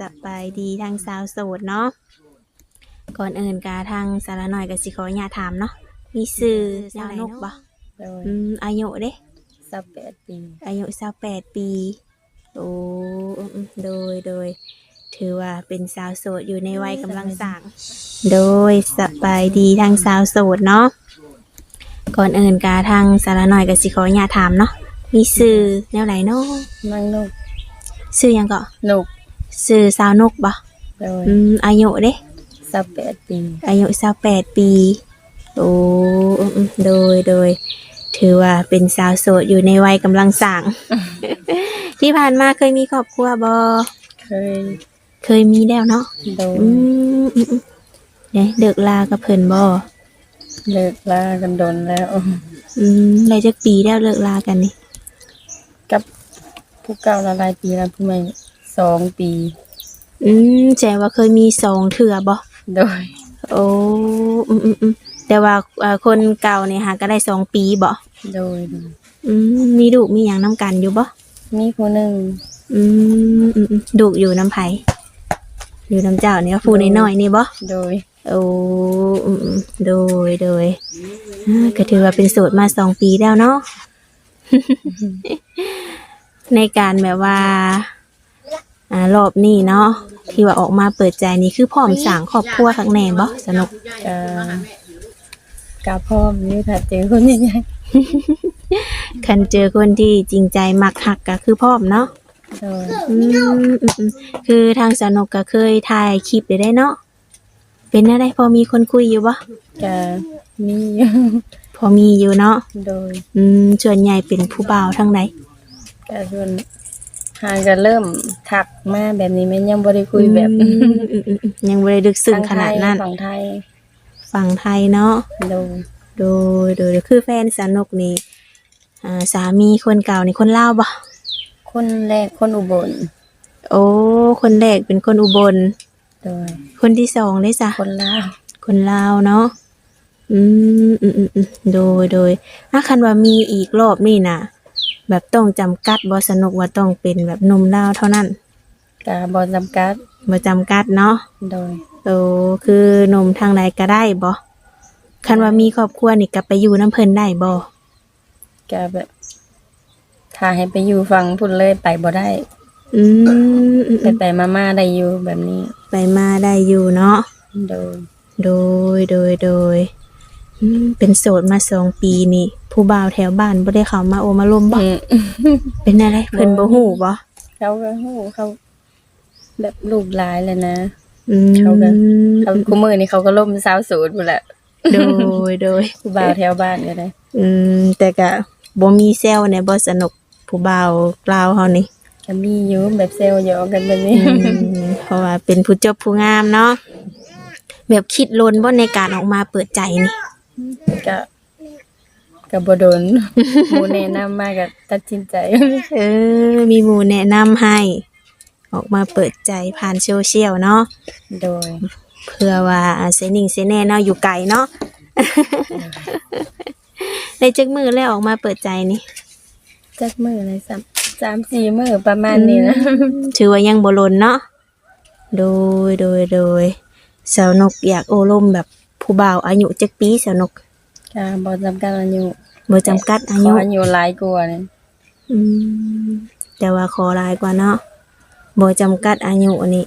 สบายดีทางสาวโสดเนาะก่อนอื่นกาทางสารหน่อยกับสิขออนุญาตถามเนาะมีสื่อสาวนกบ่โดยอืมอายุเด้สับแปดปี อายุสาวแปดปี โอ้อืมอืมโดยโดย ถือว่าเป็นสาวโสดอยู่ในวัยกำลังสั่งโดยสบายดีทางสาวโสดเนาะก่อนอื่นกาทางสารหน่อยกับสิขออนุญาตถามเนาะมีสื่อแนวไหนเนาะนั่งนกสื่อหยังก็นก สื่อสาวนกบ่โดยอืมอายุเด้สับแปดปีอายุสาวแปดปี โอ้อืมอืมโดยโดย ถือว่าเป็นสาวโสดอยู่ในวัยกำลังสั่งที่ผ่านมาเคยมีครอบครัวบอเคยเคยมีแล้วเนาะโดยอืมอืมอืมเนี่ยเด็กลากับเพิ่นบอเลิกลากันโดนแล้ว อืมหลายจักปีแล้วเลิกลากันนี่กับผู้เก่าละลายปีแล้วผู้ใหม่ สองปี อืมแจ้งว่าเคยมีสองเถื่อบอโดย โอ้อืมอืมอืมแต่ว่าเอ่อคนเก่าเนี่ยหาก็ได้สองปีบอโดย อืมมีดุมีอย่างน้ำกันอยู่บอมีผู้หนึ่งอืมอืมอืมดุอยู่น้ำไผ่อยู่น้ำเจ้าเนี่ยฟูน้อยๆนี่บ่ โดย โอ้อืมอืมโดยโดยอ่าก็ถือว่าเป็นโสดมาสองปีแล้วเนาะ ในการแบบว่า อ่ารอบนี้เนาะที่ว่าออกมาเปิดใจนี่คือพร้อมสร้างครอบครัวข้างในบ่สนุกกากาพ่อมนี่ถ้าเจอคนใหญ่คันเจอคนที่จริงใจมักหักก็คือพร้อมเนาะๆโดยอืมอืมอืมคือทางสนุกก็เคยถ่ายคลิปได้ได้เนาะเป็นอะไรพอมีคนคุยอยู่บ่กามีพอมีอยู่เนาะโดย อืมส่วนใหญ่เป็นผู้บ่าวทั้งใดกาส่วน หางก็เริ่มทักมาแบบนี้แม่นยังบ่ได้คุยแบบอืมอืมอืมอืมยังบ่ได้ดึกซึ้งขนาดนั้น ฝั่งไทยฝั่งไทยเนาะโดยโดยโดยคือแฟนสนุกนี่อ่าสามีคนเก่านี่คนลาวบ่ คนแรกคนอุบลโอ้ คนแรกเป็นคนอุบล โดยคนที่สองได้จ้ะคนลาวคนลาวเนาะ อืมอืมอืมอืมโดยโดยถ้าคันว่ามีอีกรอบนี่นะ แบบต้องจำกัดบ่สนุกว่าต้องเป็นแบบหนมลาวเท่านั้นกาบอจำกัดบ่จำกัดเนาะโดยโอ้คือหนมทางใดก็ได้บ่คันว่ามีครอบครัวนี่ก็ไปอยู่น้ำเพิ่นได้บ่กาแบบถ้าให้ไปอยู่ฟังพุ่นเลยไปบ่ได้ อืมอืมไปอืมไปมามาได้อยู่แบบนี้ ไปมาได้อยู่เนาะโดย โดยโดยโดยอืมเป็นโสดมาสองปีนี่ ผู้บ่าวแถวบ้านบ่ได้เข้ามาโอมาลมบ่อืมเป็นอะไรเพิ่นบ่ฮู้บ่เขาก็ฮู้เขา แบบลูกหลายเลยนะอืมเขาก็เขาคู่มือนี่เขาก็ล่มสาวสูตรพุ่นแหละโดยโดยผู้บ่าวแถวบ้านก็ได้ อืม แต่ก็บ่มีแซวในบ่สนุกผู้บ่าวกล่าวเฮานี่ก็มีอยู่แบบเซลล์หยอกกันแบบนี้อืมเพราะว่าเป็นผู้จบผู้งามเนาะแบบคิดลนบ่ในการออกมาเปิดใจนี่ก็ ก็บ่โดนหมู่แนะนำมาก็ตัดสินใจ เออ มีหมู่แนะนำให้ ออกมาเปิดใจผ่านโซเชียลเนาะโดย เพื่อว่าเซนิ่งเซแน่เนาะอยู่ไกลเนาะได้จักมือแล้วออกมาเปิดใจนี่จักมือเลยสามสามสี่มือประมาณนี้นะ ถือว่ายังบ่ลนเนาะโดยโดยโดยสาวนกอยากโอลมแบบผู้บ่าวอายุจักปีสาวนก ค่ะบ่จำกัดอายุบ่จำกัดอาขอยุอายุหลายกว่านี่อืมแต่ว่าขอหลายกว่าเนาะบ่จำกัดอายุนี่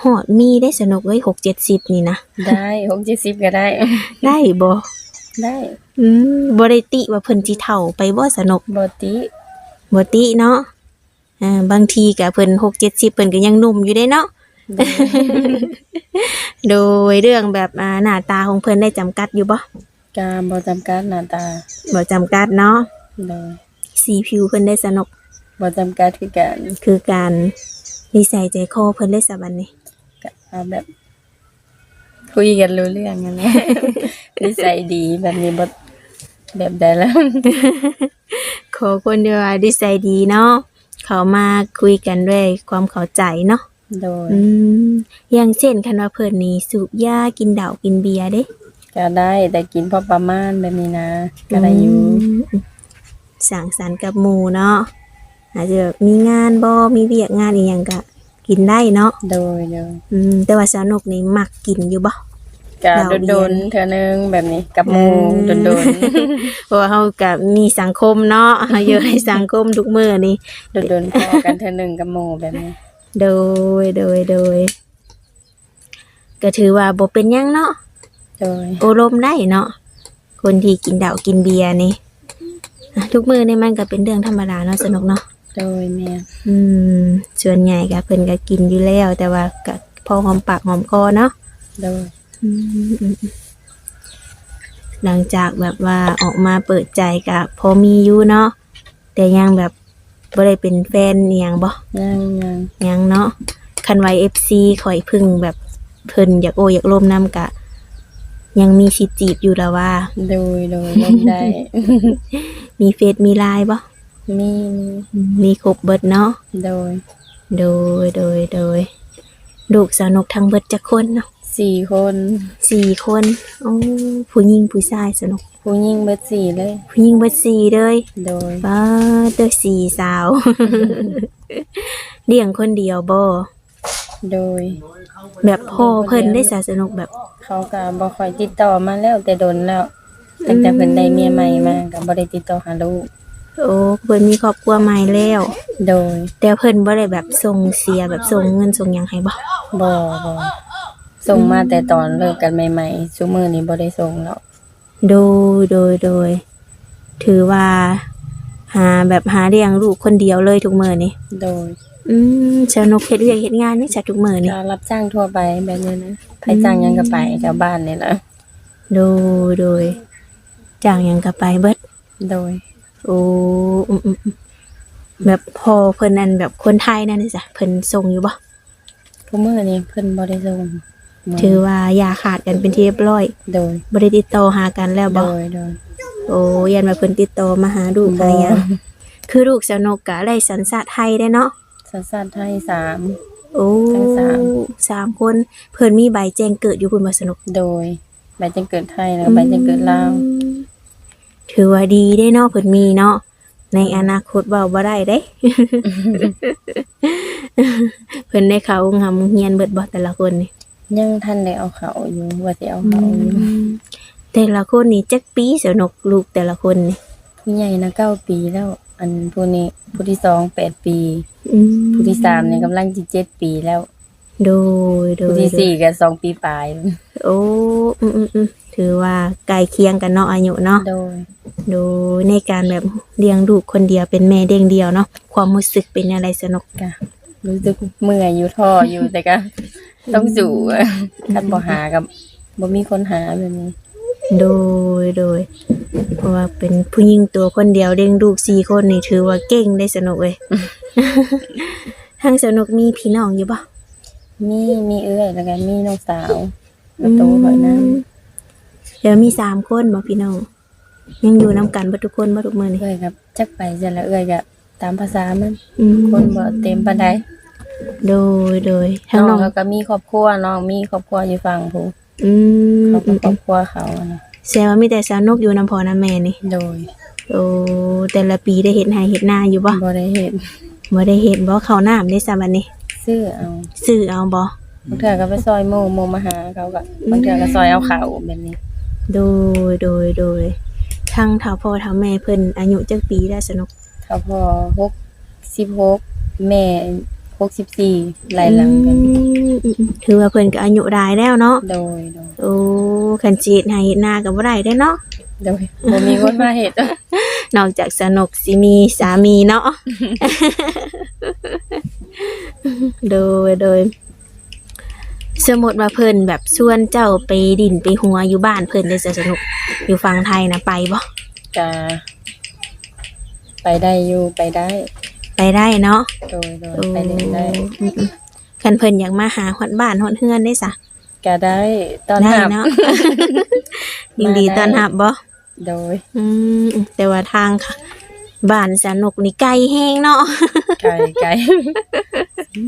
ฮอดมีได้สาวนกเอ้ย6-70นี่นะได้หกเจ็ดสิบก็ได้ ได้บ่ได้ อืมบ่ได้ติว่าเพิ่นสิเฒ่าไปบ่สาวนกบ่ติบ่ติเนาะอ่าบางทีก็เพิ่น6-70เพิ่นก็ยังหนุ่มอยู่เด้เนาะโดยเรื่องแบบอ่าหน้าตาของเพิ่นได้จำกัดอยู่บ่ กาบ่จำกัดหน้าตาบ่จำกัดเนาะโดยสีผิวเพิ่นได้สนุกบ่จำกัดคือกันคือการนิสัยใจคอเพิ่นได้สะบันนี่ก็เอาแบบ คุยกันรู้เรื่องกันนะนิสัยดีแบบนี้บ่แบบใดแล้ว ขอคนที่ว่านิสัยดีเนาะเขามาคุยกันด้วยความเข้าใจเนาะโดย อืมอย่างเช่นคันว่าเพิ่นนี่สูบยากินเหล้ากินเบียร์เด้ ก็ได้แต่กินพอประมาณแบบนี้นะก็ได้อยู่มสังสรรค์กับหมู่เนาะอาจจะแบบมีงานบ่มีเวียกงานอีหยังก็กินได้เนาะโดยโดยอืมแต่ว่าสาวนกนี่มักกินอยู่บ่กะดาวเบียร์โดนๆเทื่อนึงแบบนี้กับหมูอืมโดนเพราะว่าเฮาก็มีสังคมเนาะเฮาอยู่ในสังคมทุกมื้อนี่ๆโดนๆพอกันเทื่อนึงกับหมูแบบนี้ โดยโดยโดยก็ถือว่าบ่เป็นหยังเนาะ โดยโอลมได้เนาะคนที่กินเหล้ากินเบียร์นี่อะทุกมื้อนี่มันก็เป็นเรื่องธรรมดาเนาะสนุกเนาะโดยแม่อืมส่วนใหญ่ก็เพิ่นก็กินอยู่แล้ว แต่ว่าก็พอหอมปากหอมคอเนาะ โดยอืมอืมอืมหลังจากแบบว่าออกมาเปิดใจกับพอมีอยู่เนาะแต่ยังแบบบ่ได้เป็นแฟนอหยังบ่ยังยังยังเนาะคันไว้ FC ข่อยพึ่งแบบเพิ่นอยากโออยากร่วมนํกะ ยังมีสิทธิ์จีบอยู่แล้วว่า โดยโดยลงได้ มีเฟซมีไลน์บ่มีมีอืมมีครบเบิดเนาะโดยโดยโดยโดยลูกสาวนกทั้งเบิดจักคนเนาะสี่คนสี่คนโอ้ผู้หญิงผู้ชายสนุกผู้หญิงเบิดสี่เลย ผู้หญิงเบิดสี่เลยโดย ป้าเตอสี่สาว เลี้ยงคนเดียวบ่ โดย แบบพ่อเพิ่นได้สาสนุกแบบเขาก็บ่ค่อยติดต่อมาแล้วแต่โดนแล้วตั้งแต่เพิ่นได้เมียใหม่มาก็บ่ได้ติดต่อหาลูกโอ้เพิ่นมีครอบครัวใหม่แล้ว โดย แต่เพิ่นบ่ได้แบบส่งเสียแบบส่งเงินส่งหยังให้บ่บ่บ่ส่งมาแต่ตอนเลิกกันใหม่ๆซุมื้อนี้บ่ได้ส่งแล้วโดยโดยโดย ถือว่า หาแบบหาเลี้ยงลูกคนเดียวเลยทุกมื้อนี่โดย อืมสนุกเฮ็ดเวียกเฮ็ดงานนี่จ้ะทุกมื้อนี่ก็รับจ้างทั่วไปแบบนี้นะใครจ้างหยังก็ไปแถวบ้านนี่แหละโดยโดยจ้างหยังก็ไปเบิดโดย โอ้อืมอืมอืมแบบพอเพิ่นนั่นแบบคนไทยนั่นนี่จ้ะเพิ่นส่งอยู่บ่ทุกมื้อนี้เพิ่นบ่ได้ส่งมื้ถือว่าอย่าขาดกันเป็นที่เรียบร้อยโดย บ่ได้ติดต่อหากันแล้วโดบ่ย โดย โอ้ยันว่าเพิ่นติดต่อมาหาลูกบ่หาหยังคือลูกสาวนกก็ได้สัญชาติไทยได้เนาะ สัญชาติไทยสาม โอ้ทั้งสาม สามคน เพิ่นมีใบแจ้งเกิดอยู่พุ่นบ่สนุกโดยใบแจ้งเกิดไทยแล้วก็ใบแจ้งเกิดลาวถือว่าดีได้เนาะเพิ่นมีเนาะในอนาคตเว้าบ่ได้เด้ เพิ่นได้เข้าโรงหำเฮียนเบิดบ่แต่ละคนนี่ยังทันได้เอาเขาอยู่ว่าสิเอาเขาอยู่แต่ละคนนี่จักปีสนุกลูกแต่ละคนนี่ผู้ใหญ่นะเก้าปีแล้ว อันผู้นี้ผู้ที่สองแปดปี อืมผู้ที่สามเนี่ยกำลังจะเจ็ดปีแล้ว โดยโดผู้ยที่สี่ก็สองปีปลายโอ้อืมอืมอืมถือว่าใกล้เคียงกันเนาะอายุเนาะ โดยโดยในการแบบเลี้ยงลูกคนเดียวเป็นแม่เด้งเดียวเนาะความรู้สึกเป็นอะไรสนุกก็รู้สึกเมื่อยอยู่ท่ออยู่แต่ก็ ต้องสู่คันบ่หากับบ่มีคนหาแบบนี้โดยโดย เพราะว่าเป็นผู้หญิงตัวคนเดียวเลี้ยงลูกสี่คนนี่ถือว่าเก่งได้สนุกเลยทั้งสนุกมีพี่น้องอยู่ปะมีมีเอื้อยแล้วก็มีน้องสาวแล้วโตกว่านั้นเดี๋ยวมีสามคนบ่พี่น้องยังอยู่นํกันบ่ทุกคนบ่ทุกมื้อนี่เอื้อยกับจักไปจะละเอื้อยก็ตามภาษามันอืมคนบ่เต็มปานใดโดยโดยทั้งน้น้อองงเขาก็มีครอบครัวน้องมีครอบครัวอยู่ฝั่งผู้อืมเขาเป็นครอบครัวเขาอะนะ แสดงว่ามีแต่สาวนกอยู่นำพ่อนำแม่นี่ โดยโอ้แต่ละปีได้เฮ็ดไร่เฮ็ดนาอยู่บ่บ่ได้เฮ็ดบ่ได้เฮ็ดบ่เข้าน้ำได้ซะบัดนี้ซื้อเอาซื้อเอาบ่บางเทื่อก็ไปซอยหมู่หมู่มาหาเขาก็บางเทื่อก็ซอยเอาเขาแบบนี้ โดยโดยโดยทั้งเฒ่าพ่อเฒ่าแม่เพิ่นอายุจักปีแล้วสนุกเขาพอ66แม่ 64หลายหลังกันอืมอืมอืมถือว่าเพิ่นก็อายุหลายแล้วเนาะ โดย โดย โอ้คันจีดให้เฮ็ดนาก็บ่ได้เด้เนาะ โดยบ่มีคนมาเฮ็ด นอกจากสนุกสิมีสามีเนาะ โดยโดย สมมติว่าเพิ่นแบบชวนเจ้าไปดินไปหัวอยู่บ้านเพิ่นได้จะสนุกอยู่ฝั่งไทยนะไปบ่กะไปได้อยู่ไปได้ ไปได้เนาะโดยโดยโอ้ไปเล่นได้อืมๆคันเพิ่นอยากมาหาฮอดบ้านฮอดเฮือนได้ซะก็ได้ตอนได้หับ เนาะ ยินดีต้อนรับบ่โดยอืมแต่ว่าทางค่ะ บ้านสนุกนี่ไกลแฮงเนาะไกลไกล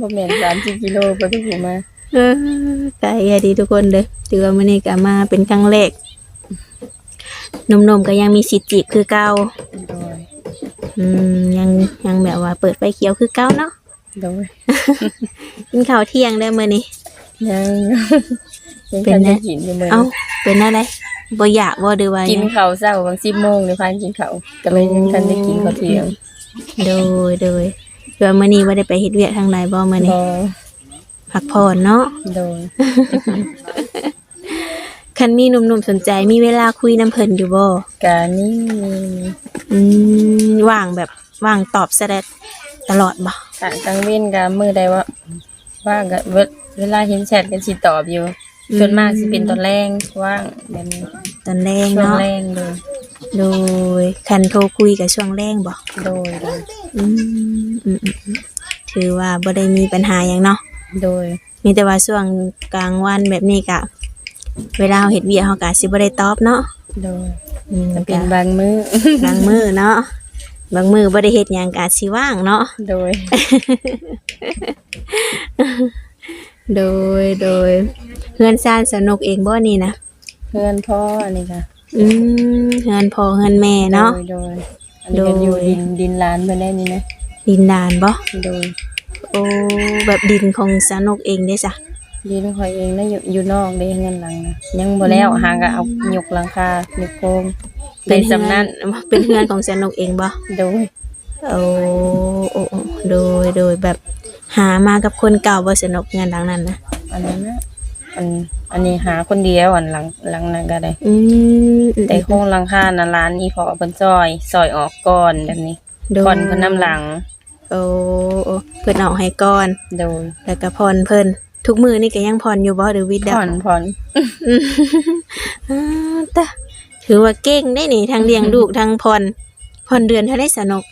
บ่แม่น30กิโลบ่ถึงหูมาเออไกลอะดีทุกคนเลยถือว่ามื้อนี้ก็มาเป็นครั้งแรกหนุ่มๆก็ยังมีสิทธิ์จีบคือเก่าโดย อืมยังยังแบบว่าเปิดไฟเขียวคือเก่าเนาะโดยกินข้าวเที่ยงได้มื้อนี้ ยังยังเป็นทันไงได้กินอยู่มื้อเอ้านี้เป็นอะไรบ่อยากบ่หรือว่ากินหยังข้าวเช้าบาง10โมงในพานกินข้าวก็เลยยังทันได้กินข้าวเที่ยงโดยโดยเดี๋ยวมื้อนี้บ่ได้ไปเฮ็ดเวียกทางใดบ่มื้อนี้บ่พักผ่อนเนาะโดย คันมีหนุ่มๆสนใจมีเวลาคุยน้ำเพิ่นอยู่บ่กานี่มีอืมว่างแบบว่างตอบแสดงตลอดบ่ทางกลางเว้นก็มื้อใดว่าว่างก็เวเวลาเห็นแชทก็สิตอบอยู่ส่วนมากสิเป็นตอนแรงว่างแบบนี้ตอนแรกช่วงเนาะแรงเลยโดยคันโทรคุยกับช่วงแรงบ่โดยโดยอืมอืมอืมอืมถือว่าบ่ได้มีปัญหาหยังเนาะโดยมีแต่ว่าช่วงกลางวันแบบนี้กะ เวลาเราเฮ็ดเวียกเฮาก็สิบ่ได้ตอบเนาะโดยอืมจะเป็นก็บางมื้อ บางมื้อเนาะบางมื้อบ่ได้เฮ็ดหยังก็อาจสิว่างเนาะโดย โดยโดยเฮือนซ่านสนุกเองบ่นี่นะเพื่อนพ่ออันนี้ค่ะอืมเฮือนพ่อเฮือนแม่เนาะ โดยโดยอันนี้ก็อยู่ดินดินลานเพื่อนได้นี่นะดินดานบ่โดยโอ้แบบดินของสนุกเองได้จ้ะ ดินคอยเองนะอยู่อยู่นอกได้เงินหลังนะยังบ่แล้วหางก็เอายกหลังคายกโครงในสำนั้นเฮือเป็นเฮือนของสนุกเองบ่โดยโอ้โอ้โอ้โดยโดยแบบหามากับคนเก่าบ่สนุกงานหลังนั้นนะอันนั้นนะอันอันนี้หาคนเดียวอันหลังหลังนั้นก็ได้ อืมแต่โครงหลังคาน่ะร้านอีพอเพิ่นซอยซอยออกก่อนแบบนี้โดยก่อนเพิ่นนํหลังโอ้โอ้เพิ่นเอาให้ก่อน โดยแล้วก็ผ่อนเพิ่น ทุกมือนี่ก็ยังผ่อนอยู่บ่หรือวิดผ่ดาอนผ่อนอ่าตะถือว่าเก่งได้นี่ทั้งเลี้ยงลูกทั้งผ่อนผ่อนเดือนเท่าได้สนุก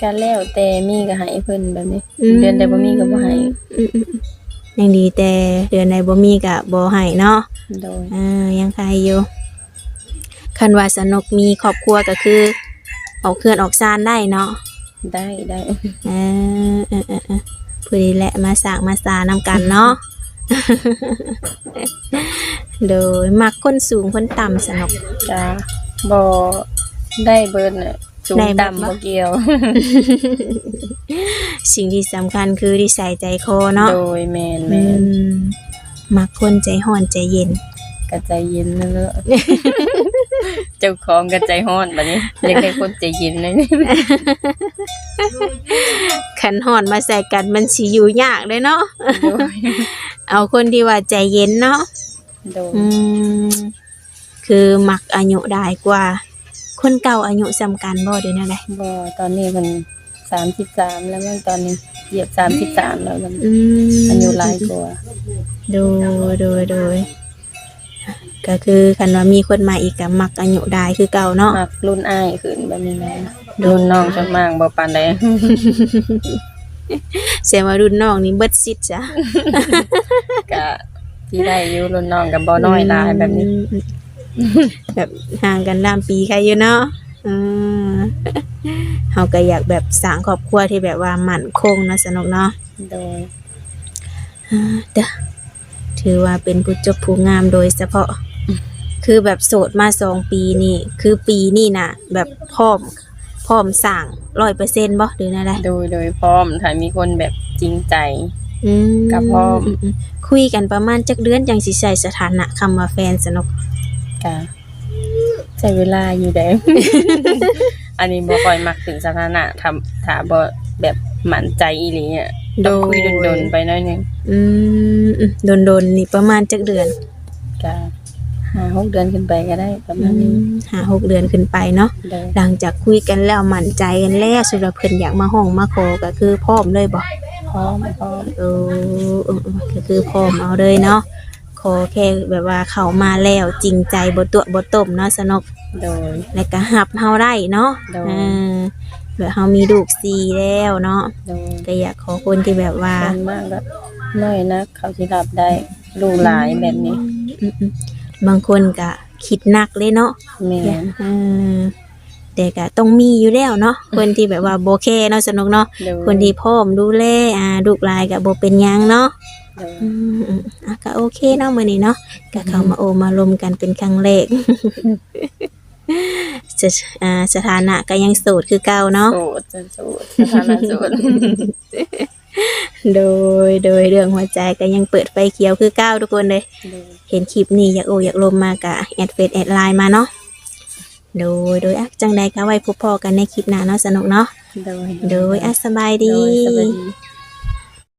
ก็แล้วแต่มีก็ให้เพิ่นแบบนี้อืมเดือนใดบ่มีก็บ่ให้อืมอืมอืมยังดีแต่เดือนใดบ่มีก็บ่ให้เนาะโดยอ่ายังใครอยู่คันว่าสนุกมีครอบครัวก็คือออกเคลื่อนออกซานได้เนาะได้ได้เออเออเออเออ ผู้ดีแหละมาสร้างมาสานำกันเนาะโดยมักคนสูงคนต่ำสนุกจ้าบ่ได้เบิดน่ะสูงได้เบิดต่ำบ่บ่เกี่ยว สิ่งที่สำคัญคือที่ใส่ใจคอเนาะโดยแม่นอืแม่นมมักคนใจห่อนใจเย็นก็ใจเย็นนั่นแหละ เจ้าของก็ใจร้อนบัดนี้อยากได้คนใจเย็นเลยขันห่อนมาใส่กันมันสิอยู่ยากเลยเนาะโดยเอาคนที่ว่าใจเย็นเนาะโดยอืมคือมักอายุได้กว่า คนเก่าอายุสำคัญบ่เดี๋ยวนี้ไดบ่ตอนนี้มัน33แล้วมันตอนนี้เหยียบ33แล้วมันอืมอายุหลายกว่า โดยโดยโดย ก็คือคันว่ามีคนมาอีกก็มักอายุได้คือเก่าเนาะมักรุ่นอ้ายขึ้นแบบนี้นะรุ่นน้องส่วนมากบ่ปานใดเสียว่ารุ่นน้องนี่เบิดสิทธิ์จ้ะก็ที่ได้อยู่รุ่นน้องก็บ่น้อยหลายแบบนี้อืมแบบห่างกันดามปีใครอยู่เนาะอืมเฮาก็อยากแบบสร้างครอบครัวที่แบบว่ามั่นคงเนาะสนุกเนาะโดยอ่าเด้อถือว่าเป็นผู้จบผู้งามโดยเฉพาะ คือแบบโสดมาสองปีนี่ คือปีนี่น่ะแบบพร้อมพร้อมสั่งร้อยเปอร์เซ็นต์บ่หรือนั่นแหละโดยโดยพร้อมถ้ามีคนแบบจริงใจอืมกับพร้อมมมคุยกันประมาณจักเดือนจังสิใช้สถานะคำว่าแฟนสนุกก็ใช้เวลาอยู่ได้อันนี้บ่ค่อยมักถึงสถานะทำถ้าบ่แบบมั่นใจอีหลีอะต้องคุยดนๆไปหน่อยหนึงอืมโดนโดนๆนี่ประมาณจักเดือนก็ ห้าหกเดือนขึ้นไปก็ได้ประมาณนี้หาหกเดือนขึ้นไปเนาะโดยหลังจากคุยกันแล้วมั่นใจกันแล้วสุดแล้วเพิ่นอยากมาห้องมาขอก็คือพร้อมเลยบ่พร้อมพร้อมเออเออเออก็คือพร้อมเอาเลยเนาะขอแค่แบบว่าเขามาแล้วจริงใจบ่ตัวบ่ต้มเนาะสนุกโดย แล้วก็หับเฮาได้เนาะโดยเออแบบเฮามีลูกซีแล้วเนาะโดยก็อยากขอคนที่แบบว่า ส่วนมากแบบน้อยนะ เขาสิรับได้ลูกหลายแบบนี้อืมๆ บางคนก็คิดหนักเลยเนาะแม่น เออแต่ก็ต้องมีอยู่แล้วเนาะคนที่แบบว่าโบเคเนาะสนุกเนาะโดยคนที่พร้อมดูแลอ่าลูกหลายก็บ่เป็นหยังเนาะ โดยอืมอืมอะก็โอเคเนาะมื้อนี้เนาะก็เข้ามาโอมาลมกันเป็นครั้งแรกจะอ่าสถานะก็ยังโสดคือเก่าเนาะโสดจะโสดสถานะโสด โดยโดยเรื่องหัวใจก็ยังเปิดไฟเขียวคือเก้าวทุกคนเลย โดยเห็นคลิปนี้อยากโออยากลมมากะแอดเฟซแอดไลน์มาเนาะโดยโดยอะจังใดก็ไว้พบพอกันในคลิปหน้าเนาะสนุกเนาะโดยโดยอะสบายโดดียสวัสดี